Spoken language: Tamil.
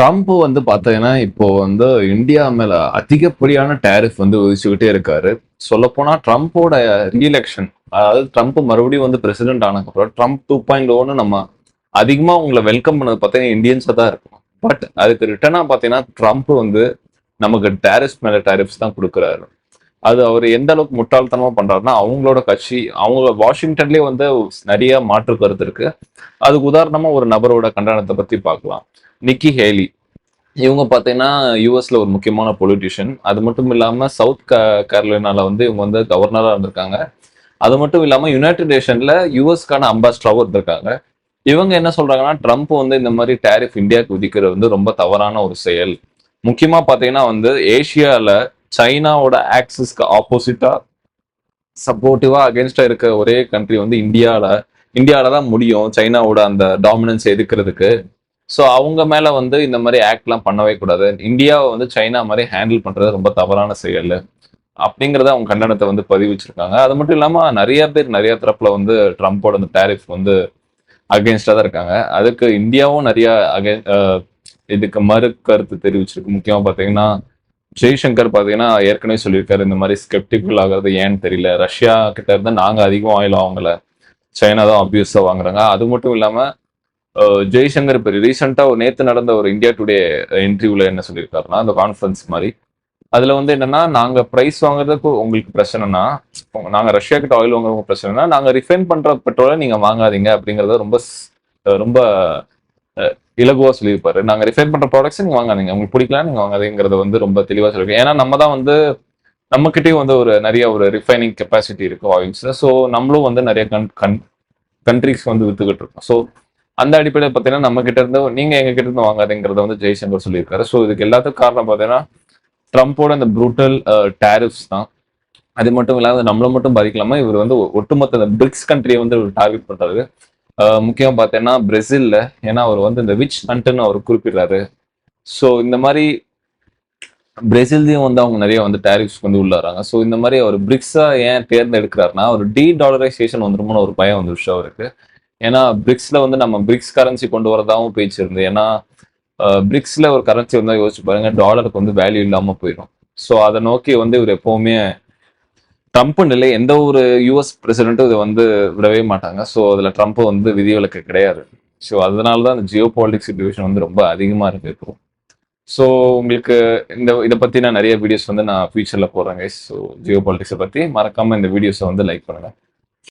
ட்ரம்ப் வந்து பார்த்தீங்கன்னா இப்போ வந்து இந்தியா மேல அதிகப்படியான டேரிஃப் வந்து விதிச்சுக்கிட்டே இருக்காரு. சொல்லப்போனா ட்ரம்ப்போட ரீஎலெக்ஷன் அதாவது ட்ரம்ப் மறுபடியும் வந்து பிரசிடென்ட் ஆனதுக்கப்புறம் ட்ரம்ப் டூ பாயிண்ட் ஓன்னு நம்ம அதிகமா உங்களை வெல்கம் பண்ணது பார்த்தீங்கன்னா இந்தியன்ஸாக தான் இருக்கும். பட் அதுக்கு ரிட்டர்னா பார்த்தீங்கன்னா ட்ரம்ப் வந்து நமக்கு டேரிஃப் மேல டேரிஃப்ஸ் தான் கொடுக்குறாரு. அது அவர் எந்த அளவுக்கு முட்டாள்தனமா பண்றாருன்னா அவங்களோட கட்சி அவங்க வாஷிங்டன்லயே வந்து நிறைய மாற்று கருத்து இருக்கு. அதுக்கு உதாரணமா ஒரு நபரோட கண்டனத்தை பத்தி பார்க்கலாம். Nikki Haley. இவங்க பார்த்தீங்கன்னா யூஎஸ்ல ஒரு முக்கியமான பொலிட்டிஷியன் அது மட்டும் இல்லாம சவுத் கேரளினால வந்து இவங்க வந்து கவர்னரா இருந்திருக்காங்க. அது மட்டும் இல்லாம யுனைடெட் நேஷன்ல யூஎஸ்க்கான அம்பாசிடராகவும் இருந்திருக்காங்க. இவங்க என்ன சொல்றாங்கன்னா ட்ரம்ப் வந்து இந்த மாதிரி டேரிஃப் இந்தியாவுக்கு விதிக்கிறது வந்து ரொம்ப தவறான ஒரு செயல். முக்கியமா பாத்தீங்கன்னா வந்து ஏசியால சைனாவோட ஆக்சிஸ்க்கு ஆப்போசிட்டா சப்போர்ட்டிவா அகேன்ஸ்டா இருக்க ஒரே கண்ட்ரி வந்து இந்தியால. இந்தியால தான் முடியும் சைனாவோட அந்த டாமினன்ஸ் எதுக்குறதுக்கு ஸோ அவங்க மேல வந்து இந்த மாதிரி ஆக்ட்லாம் பண்ணவே கூடாது. இந்தியாவை வந்து சைனா மாதிரி ஹேண்டில் பண்றது ரொம்ப தவறான செயல். அப்படிங்கிறத அவங்க கண்டனத்தை வந்து பதிவிச்சிருக்காங்க. அது மட்டும் இல்லாம நிறைய பேர் நிறைய தரப்புல வந்து ட்ரம்ப்போட அந்த டேரிஃப் வந்து அகேன்ஸ்டா தான் இருக்காங்க. அதுக்கு இந்தியாவும் நிறைய அகே இதுக்கு மறு கருத்து தெரிவிச்சிருக்கு. முக்கியமா பாத்தீங்கன்னா ஜெய்சங்கர் பார்த்தீங்கன்னா ஏற்கனவே சொல்லியிருக்காரு இந்த மாதிரி ஸ்கெப்டிக்கல் ஆகிறது ஏன்னு தெரியல. ரஷ்யா கிட்ட இருந்து நாங்கள் அதிகம் ஆயில் வாங்கல. சைனா தான் அப்யூஸாக வாங்குறாங்க. அது மட்டும் இல்லாமல் ஜெய்சங்கர் இப்போ ரீசெண்டாக ஒரு நேற்று நடந்த ஒரு இந்தியா டுடே இன்டர்வியூவில் என்ன சொல்லியிருக்காருன்னா அந்த கான்ஃபரன்ஸ் மாதிரி. அதில் வந்து என்னென்னா நாங்கள் ப்ரைஸ் வாங்குறதுக்கு உங்களுக்கு பிரச்சனைனா நாங்கள் ரஷ்யா கிட்ட ஆயில் வாங்குறவங்க பிரச்சனைனா நாங்கள் ரிஃபைன் பண்ணுற பெட்ரோலை நீங்கள் வாங்காதீங்க அப்படிங்கிறத ரொம்ப ரொம்ப அஹ், இலகுவா சொல்லியிருப்பாரு. நாங்க ரிஃபேர் பண்ற ப்ராடக்ட்ஸ் நீங்க வாங்காதீங்க. உங்களுக்கு பிடிக்கல நீங்க வாங்காதீங்கிறத வந்து ரொம்ப தெளிவா சொல்லியிருக்கேன் ஏன்னா நம்ம தான் வந்து நம்ம வந்து ஒரு நிறைய ஒரு ரிஃபைனிங் கெப்பாசிட்டி இருக்கு ஆயில்ஸ்ல ஸோ நம்மளும் வந்து நிறைய கன் கன் கண்ட்ரிஸ் வந்து வித்துக்கிட்டு இருக்கோம். ஸோ அந்த அடிப்படையில் பார்த்தீங்கன்னா நம்ம கிட்ட இருந்து நீங்க எங்க கிட்ட இருந்து வாங்காதீங்கிறத வந்து ஜெய்சங்கர் சொல்லியிருக்காரு. ஸோ இதுக்கு எல்லாத்துக்கும் காரணம் பார்த்தீங்கன்னா ட்ரம்ப்போட இந்த ப்ரூட்டல் டேரிஃப்ஸ் தான். அது மட்டும் இல்லாத நம்மளை மட்டும் பாதிக்கலாமா இவர் வந்து ஒட்டுமொத்த பிரிக்ஸ் கண்ட்ரியை வந்து டார்கெட் பண்றாரு. முக்கியம் பார்த்தீங்கன்னா பிரேசில்ல ஏன்னா அவர் வந்து இந்த விச் ஹண்ட்னு அவர் குறிப்பிடுறாரு. ஸோ இந்த மாதிரி பிரேசில்லையும் வந்து அவங்க நிறைய வந்து டேரிஃப்ஸ் வந்து உள்ள வராங்க. ஸோ இந்த மாதிரி அவர் பிரிக்ஸா ஏன் தேர்ந்தெடுக்கிறாருன்னா ஒரு டி டாலரைசேஷன் வந்துருமோன்னு ஒரு பயம் வந்துருச்சு அவருக்கு. ஏன்னா பிரிக்ஸ்ல வந்து நம்ம பிரிக்ஸ் கரன்சி கொண்டு வரதாவும் பேச்சு ஏன்னா பிரிக்ஸ்ல ஒரு கரன்சி வந்தால் யோசிச்சு பாருங்க டாலருக்கு வந்து வேல்யூ இல்லாமல் போயிடும். ஸோ அதை நோக்கி வந்து இவர் எப்பவுமே ட்ரம்ப் நிலை எந்த ஒரு யூஎஸ் பிரசிடென்ட்டும் இதை வந்து விடவே மாட்டாங்க. ஸோ அதில் ட்ரம்ப் வந்து விதிவிலக்கு கிடையாது. ஸோ அதனால தான் அந்த ஜியோ பாலிட்டிக்ஸ் சுச்சுவேஷன் வந்து ரொம்ப அதிகமாக இருக்கு இப்போ. ஸோ உங்களுக்கு இந்த இதை பற்றி நான் நிறைய வீடியோஸ் வந்து நான் ஃபியூச்சரில் போடுறேன் ஸோ ஜியோ பாலிட்டிக்ஸை பற்றி மறக்காமல் இந்த வீடியோஸை வந்து லைக் பண்ணுங்கள்